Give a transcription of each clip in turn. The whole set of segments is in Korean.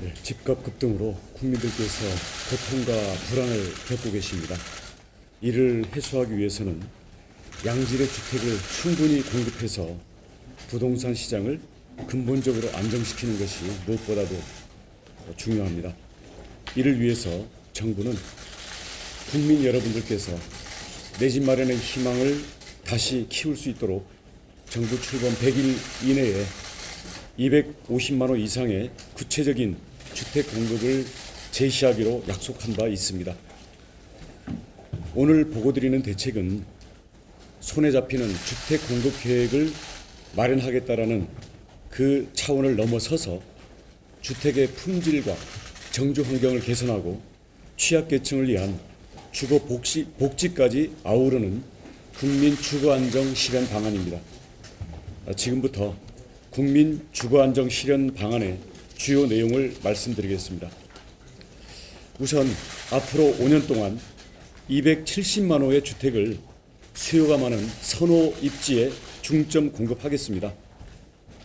네, 집값 급등으로 국민들께서 고통과 불안을 겪고 계십니다. 이를 해소하기 위해서는 양질의 주택을 충분히 공급해서 부동산 시장을 근본적으로 안정시키는 것이 무엇보다도 중요합니다. 이를 위해서 정부는 국민 여러분들께서 내 집 마련의 희망을 다시 키울 수 있도록 정부 출범 100일 이내에 250만 호 이상의 구체적인 주택 공급을 제시하기로 약속한 바 있습니다. 오늘 보고드리는 대책은 손에 잡히는 주택 공급 계획을 마련하겠다라는 그 차원을 넘어서서 주택의 품질과 정주 환경을 개선하고 취약계층을 위한 주거 복지, 복지까지 아우르는 국민 주거 안정 실현 방안입니다. 아, 지금부터 국민 주거 안정 실현 방안의 주요 내용을 말씀드리겠습니다. 우선 앞으로 5년 동안 270만 호의 주택을 수요가 많은 선호 입지에 중점 공급하겠습니다.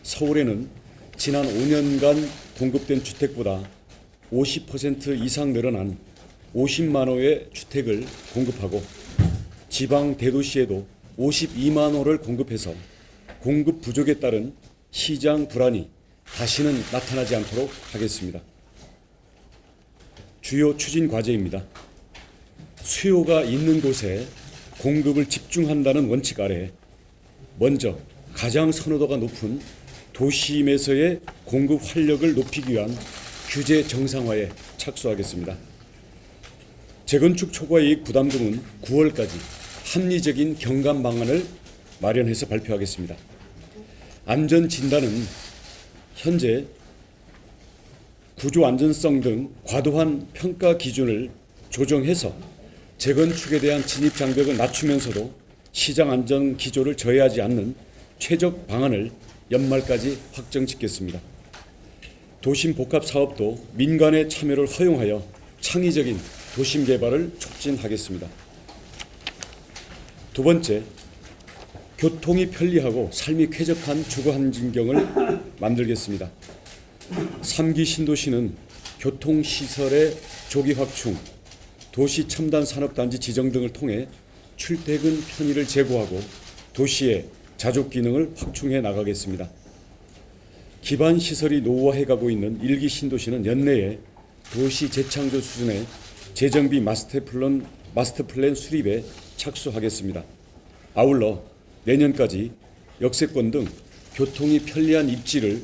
서울에는 지난 5년간 공급된 주택보다 50% 이상 늘어난 50만 호의 주택을 공급하고 지방 대도시에도 52만 호를 공급해서 공급 부족에 따른 시장 불안이 다시는 나타나지 않도록 하겠습니다. 주요 추진 과제입니다. 수요가 있는 곳에 공급을 집중한다는 원칙 아래 먼저 가장 선호도가 높은 도심에서의 공급 활력을 높이기 위한 규제 정상화에 착수하겠습니다. 재건축 초과 이익 부담 등은 9월까지 합리적인 경감 방안을 마련해서 발표하겠습니다. 안전 진단은 현재 구조 안전성 등 과도한 평가 기준을 조정해서 재건축에 대한 진입 장벽을 낮추면서도 시장 안전 기조를 저해하지 않는 최적 방안을 연말까지 확정 짓겠습니다. 도심 복합 사업도 민간의 참여를 허용하여 창의적인 도심 개발을 촉진하겠습니다. 두 번째, 교통이 편리하고 삶이 쾌적한 주거 환경을 만들겠습니다. 3기 신도시는 교통시설의 조기 확충, 도시 첨단 산업단지 지정 등을 통해 출퇴근 편의를 제고하고 도시의 자족 기능을 확충해 나가겠습니다. 기반 시설이 노후화해 가고 있는 일기 신도시는 연내에 도시 재창조 수준의 재정비 마스터 플랜 수립에 착수하겠습니다. 아울러 내년까지 역세권 등 교통이 편리한 입지를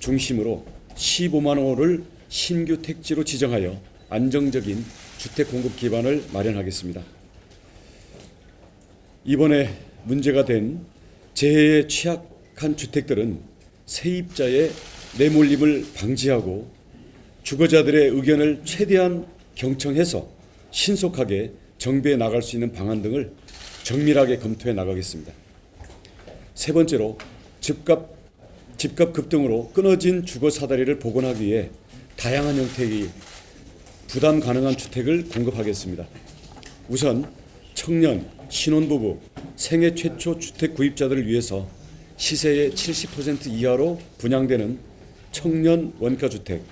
중심으로 15만 호를 신규 택지로 지정하여 안정적인 주택 공급 기반을 마련하겠습니다. 이번에 문제가 된 재해에 취약한 주택들은 세입자의 내몰림을 방지하고 주거자들의 의견을 최대한 경청해서 신속하게 정비해 나갈 수 있는 방안 등을 정밀하게 검토해 나가겠습니다. 세 번째로 집값 집값 급등으로 끊어진 주거 사다리를 복원하기 위해 다양한 형태의 부담 가능한 주택을 공급하겠습니다. 우선 청년, 신혼부부, 생애 최초 주택 구입자들을 위해서 시세의 70% 이하로 분양되는 청년 원가 주택,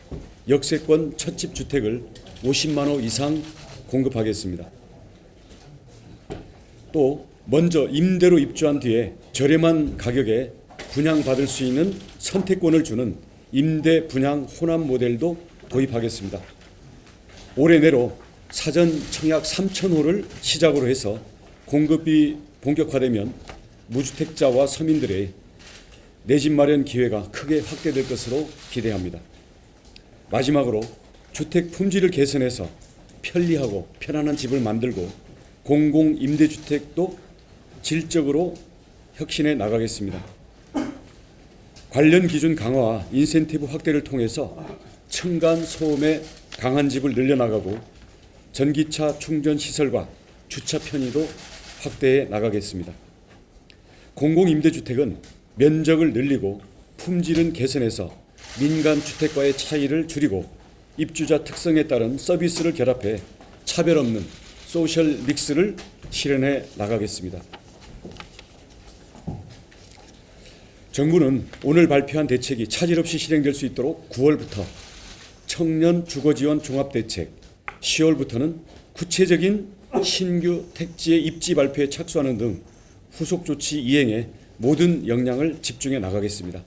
역세권 첫집 주택을 50만 호 이상 공급하겠습니다. 또 먼저 임대로 입주한 뒤에 저렴한 가격에 분양받을 수 있는 선택권을 주는 임대 분양 호남 모델도 도입하겠습니다. 올해 내로 사전 청약 3,000호를 시작으로 해서 공급이 본격화되면 무주택자와 서민들의 내 집 마련 기회가 크게 확대될 것으로 기대합니다. 마지막으로 주택 품질을 개선해서 편리하고 편안한 집을 만들고 공공 임대주택도 질적으로 혁신해 나가겠습니다. 관련 기준 강화와 인센티브 확대를 통해서 층간 소음의 강한 집을 늘려나가고 전기차 충전 시설과 주차 편의도 확대해 나가겠습니다. 공공 임대주택은 면적을 늘리고 품질은 개선해서 민간 주택과의 차이를 줄이고 입주자 특성에 따른 서비스를 결합해 차별 없는 소셜 믹스를 실현해 나가겠습니다. 정부는 오늘 발표한 대책이 차질 없이 실행될 수 있도록 9월부터 청년 주거지원 종합대책 10월부터는 구체적인 신규 택지의 입지 발표에 착수하는 등 후속 조치 이행에 모든 역량을 집중해 나가겠습니다.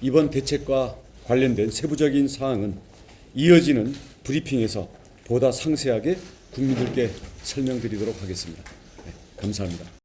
이번 대책과 관련된 세부적인 사항은 이어지는 브리핑에서 보다 상세하게 국민들께 설명드리도록 하겠습니다. 네, 감사합니다.